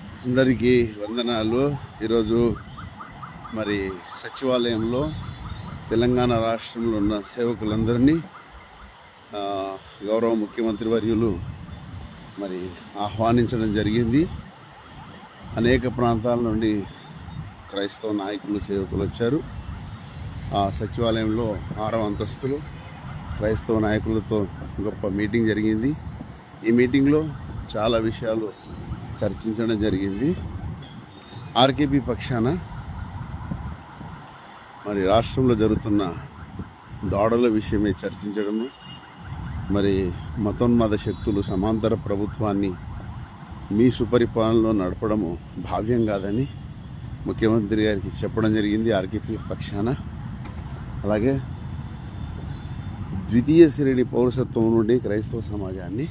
అందరికీ వందనాలు. ఈరోజు మరి సచివాలయంలో తెలంగాణ రాష్ట్రంలో ఉన్న సేవకులందరినీ గౌరవ ముఖ్యమంత్రి వర్యులు మరి ఆహ్వానించడం జరిగింది. అనేక ప్రాంతాల నుండి క్రైస్తవ నాయకులు సేవకులు వచ్చారు. ఆ సచివాలయంలో ఆరవ అంతస్తులు క్రైస్తవ నాయకులతో గొప్ప మీటింగ్ జరిగింది. ఈ మీటింగ్లో చాలా విషయాలు చర్చించడం జరిగింది. ఆర్కేపీ పక్షాన మరి రాష్ట్రంలో జరుగుతున్న దాడుల విషయమే చర్చించడము. మరి మతోన్మాద శక్తులు సమాంతర ప్రభుత్వాన్ని మీ సుపరిపాలనలో నడపడము భావ్యం కాదని ముఖ్యమంత్రి గారికి చెప్పడం జరిగింది ఆర్కేపీ పక్షాన. అలాగే ద్వితీయ శ్రేణి పౌరసత్వం నుండి క్రైస్తవ సమాజాన్ని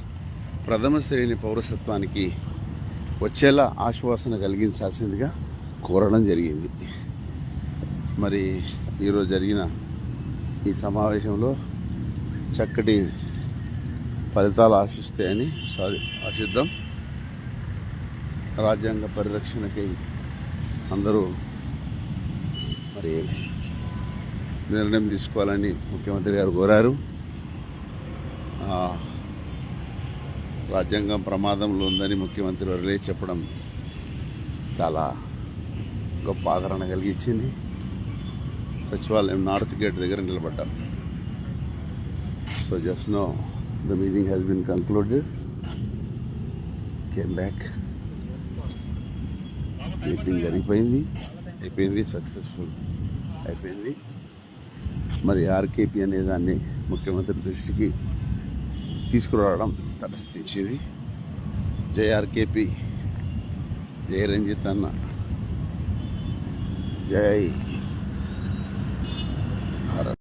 ప్రథమ శ్రేణి పౌరసత్వానికి వచ్చేలా ఆశ్వాసన కలిగించాల్సిందిగా కోరడం జరిగింది. మరి ఈరోజు జరిగిన ఈ సమావేశంలో చక్కటి ఫలితాలు ఆశిస్తాయని ఆశిద్దాం. రాజ్యాంగ పరిరక్షణకి అందరూ మరి నిర్ణయం తీసుకోవాలని ముఖ్యమంత్రి గారు కోరారు. రాజ్యాంగం ప్రమాదంలో ఉందని ముఖ్యమంత్రి వర్లే చెప్పడం చాలా గొప్ప ఆదరణ కలిగించింది. సచివాలయం నార్త్ గేట్ దగ్గర నిలబడ్డాం. So just now the meeting has been concluded came back meeting జరిగిపోయింది అయిపోయింది సక్సెస్ఫుల్ అయిపోయింది. మరి ఆర్కేపీ అనే దాన్ని ముఖ్యమంత్రి దృష్టికి తీసుకురావడం తటస్థించింది జై ఆర్కేపీ జయ రంజిత్ అన్న. జై.